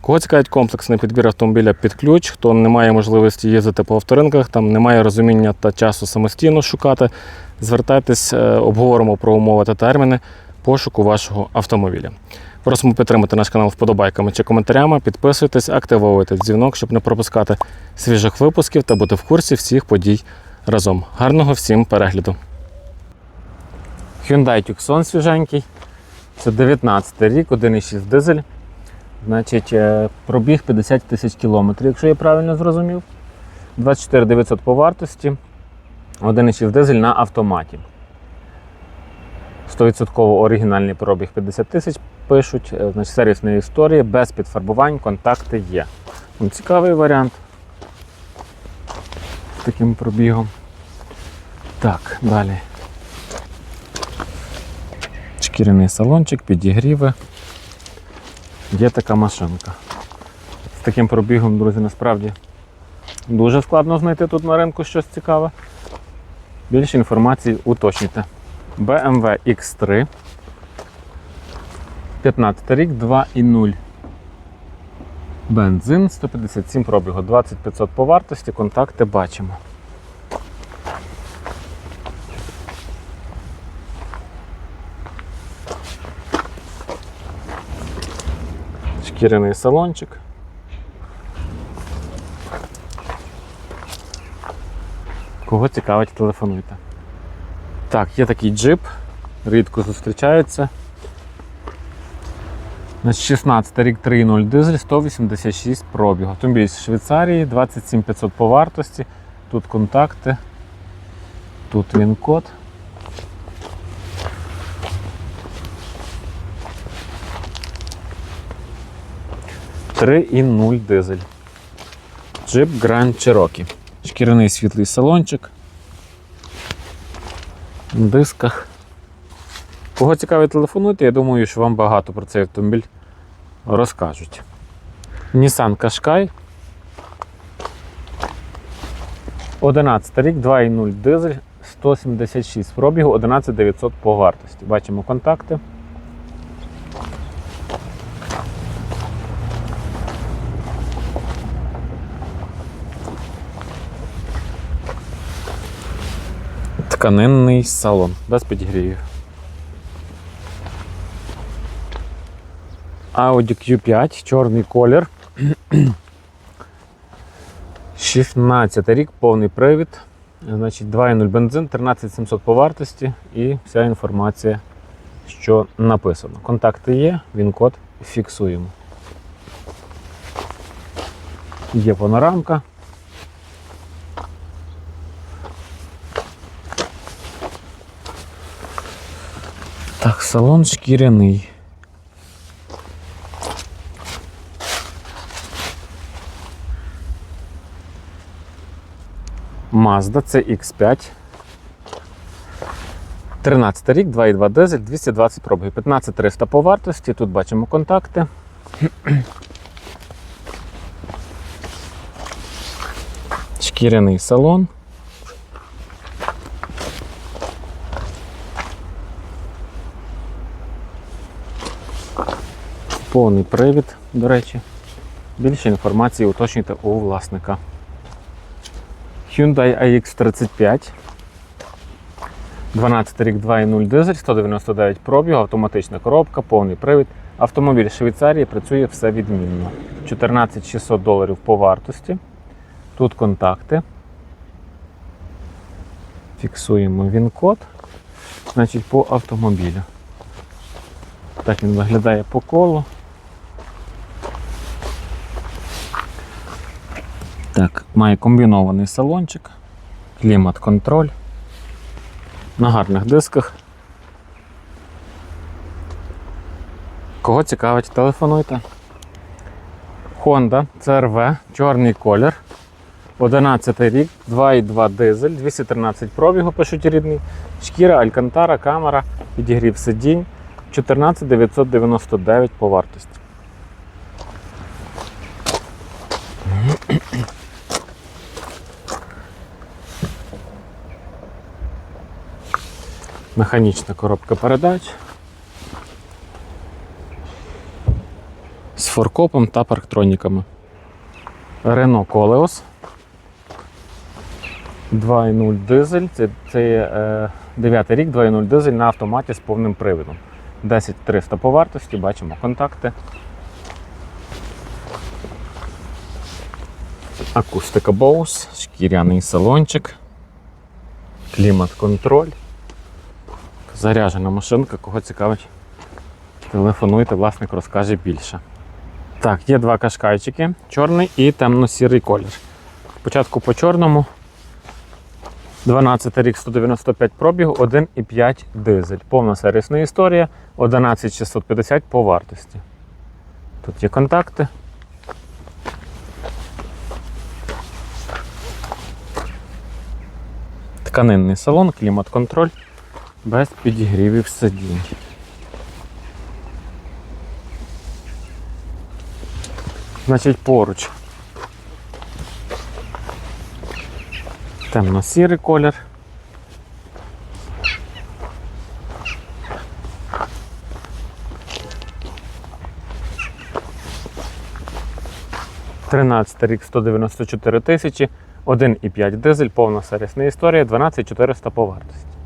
Кого цікавить комплексний підбір автомобіля під ключ, хто не має можливості їздити по авторинках, там не має розуміння та часу самостійно шукати, звертайтесь, е, обговоримо про умови та терміни пошуку вашого автомобіля. Просимо підтримати наш канал вподобайками чи коментарями, підписуйтесь, активовуйте дзвінок, щоб не пропускати свіжих випусків та бути в курсі всіх подій разом. Гарного всім перегляду! Hyundai Tucson свіженький. Це 19 рік, 1,6 дизель. Значить, е, пробіг 50 тисяч кілометрів, якщо я правильно зрозумів. 24 900 по вартості. 1,6 дизель на автоматі. 100% оригінальний пробіг 50 тисяч пишуть. Е, Значить, сервісна історія, без підфарбувань, контакти є. Ну, Цікавий варіант з таким пробігом. Так, далі. Шкіряний салончик, підігріви. Є така машинка. З таким пробігом, друзі, насправді дуже складно знайти тут на ринку щось цікаве. Більше інформації уточнюйте. BMW X3. 15 рік, 2,0. Бензин 157 пробігу, 2500 по вартості, контакти бачимо. Шкіряний салончик. Кого цікавить, телефонуйте. Так, є такий джип, рідко зустрічаються. Значить, 16 рік 3.0 дизель, 186 пробігу. Автомобіль з Швейцарії, 27500 по вартості. Тут контакти, тут він код. Три і 0 дизель. Джип Grand Cherokee. Шкіряний світлий салончик. На дисках. Кого цікавить телефонуйте, я думаю, що вам багато про цей автомобіль розкажуть. Nissan Qashqai. 11 рік, 2,0 дизель, 176 пробігу, 11900 по вартості. Бачимо контакти. Тканинний салон без підігрівів. Audi Q5, чорний колір. 16 рік, повний привід. Значить, 2.0 бензин, 13700 по вартості і вся інформація, що написано. Контакти є, він код фіксуємо. Є панорамка. Так, салон шкіряний. Mazda CX5. 13 рік, 2,2 дизель, 220 пробігів, 15300 по вартості. Тут бачимо контакти. Шкіряний салон. Повний привід, до речі. Більше інформації уточнюйте у власника. Hyundai iX35. 12 рік 2.0 дизель, 199 пробіг, автоматична коробка, повний привід. Автомобіль Швейцарії працює все відмінно. 14 600 доларів по вартості. Тут контакти. Фіксуємо він-код. Значить, по автомобілю. Так він виглядає по колу. Так, має комбінований салончик, клімат-контроль. На гарних дисках. Кого цікавить, телефонуйте. Honda CRV, чорний колір. 11 рік, 2,2 дизель, 213 пробігу, пишуть рідний. Шкіра, алькантара, камера, підігрів сидінь. 14 999 по вартості. Механічна коробка передач. З форкопом та парктроніками. Renault Koleos. 2.0 дизель. Це, це е, 9 рік, 2.0 дизель на автоматі з повним приводом. 10300 по вартості, бачимо контакти. Акустика Bose, шкіряний салончик, клімат-контроль. Заряжена машинка, кого цікавить, телефонуйте, власник розкаже більше. Так, є два кашкайчики, чорний і темно-сірий колір. Спочатку по чорному. 12 рік 195 пробігу, 1,5 дизель. Повна сервісна історія, 11650 по вартості. Тут є контакти. Тканинний салон, клімат-контроль, без підігрівів сидінь. Значить, поруч. Темно-сірий колір. Тринадцятий рік 194 тисячі, 1,5 дизель, повна сервісна історія, 12400 по вартості.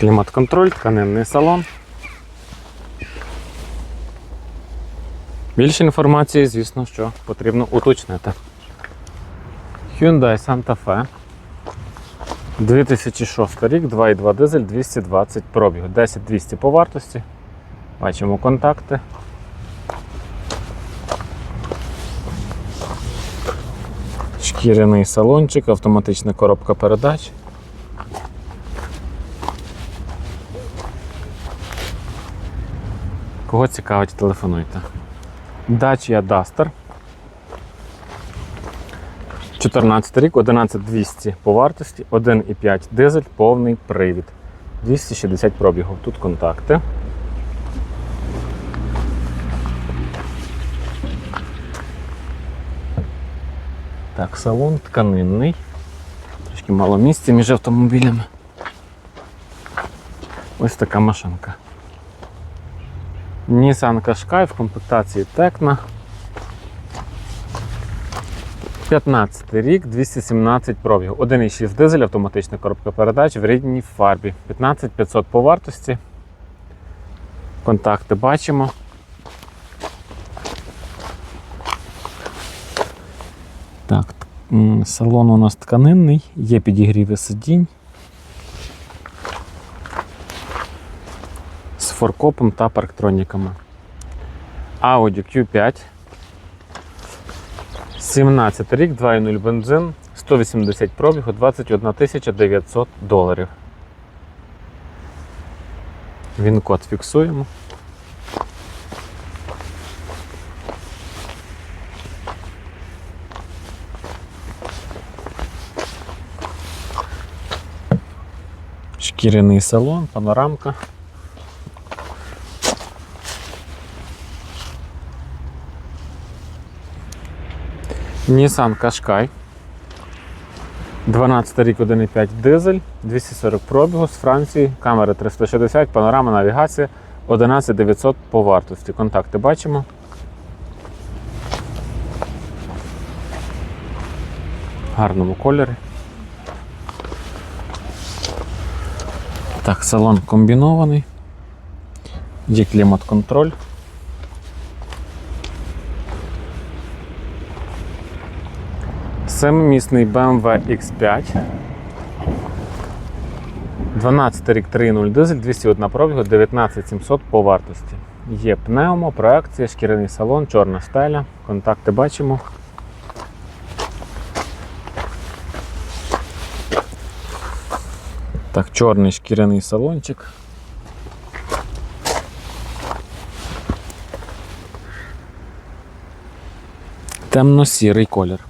Клімат-контроль, тканинний салон. Більше інформації, звісно, що потрібно уточнити. Hyundai Santa Fe. 2006 рік, 2,2 дизель, 220 пробігу, 10200 по вартості. Бачимо контакти. Шкіряний салончик, автоматична коробка передач. Кого цікавить, телефонуйте. Dacia Duster. 14 рік, 11200 по вартості, 1,5 дизель, повний привід. 260 пробігів. Тут контакти. Так, салон тканинний. Трішки мало місця між автомобілями. Ось така машинка. Nissan Qashqai в комплектації Tecna. 15 рік, 217 пробігів. 1,6 дизель, автоматична коробка передач в рідній фарбі. 15500 по вартості. Контакти бачимо. Так, салон у нас тканинний, є підігріви сидінь. Форкопом та парктроніками. Audi Q5. 17 рік, 2.0 бензин, 180 пробігу, 21 900 доларів. Він код фіксуємо. Шкіряний салон, панорамка. Nissan Qashqai. 12 рік 1,5 дизель, 240 пробігу з Франції, камера 360, панорама, навігація, 11900 по вартості. Контакти бачимо. Гарному кольорі. Так, салон комбінований. Є клімат-контроль. Семимісний BMW X5. 12 рік 3.0 дизель, 201 пробігу, 19700 по вартості. Є пневмо, проекція, шкіряний салон, чорна стеля. Контакти бачимо. Так, чорний шкіряний салончик. Темно-сірий колір.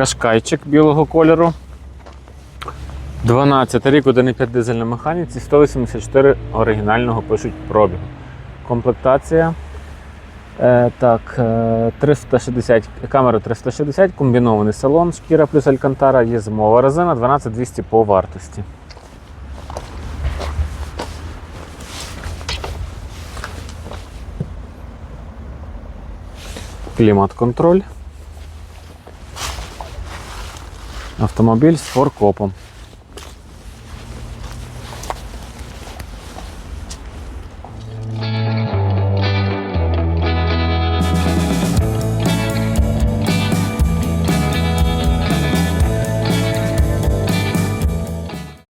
Кашкайчик білого кольору. 12 рік, 1,5 дизель на механіці, 184 оригінального пишуть пробігу. Комплектація. Е, так, е, 360, камера 360, комбінований салон, шкіра плюс алькантара, є зимова резина, 12200 по вартості. Клімат-контроль. Автомобіль з форкопом.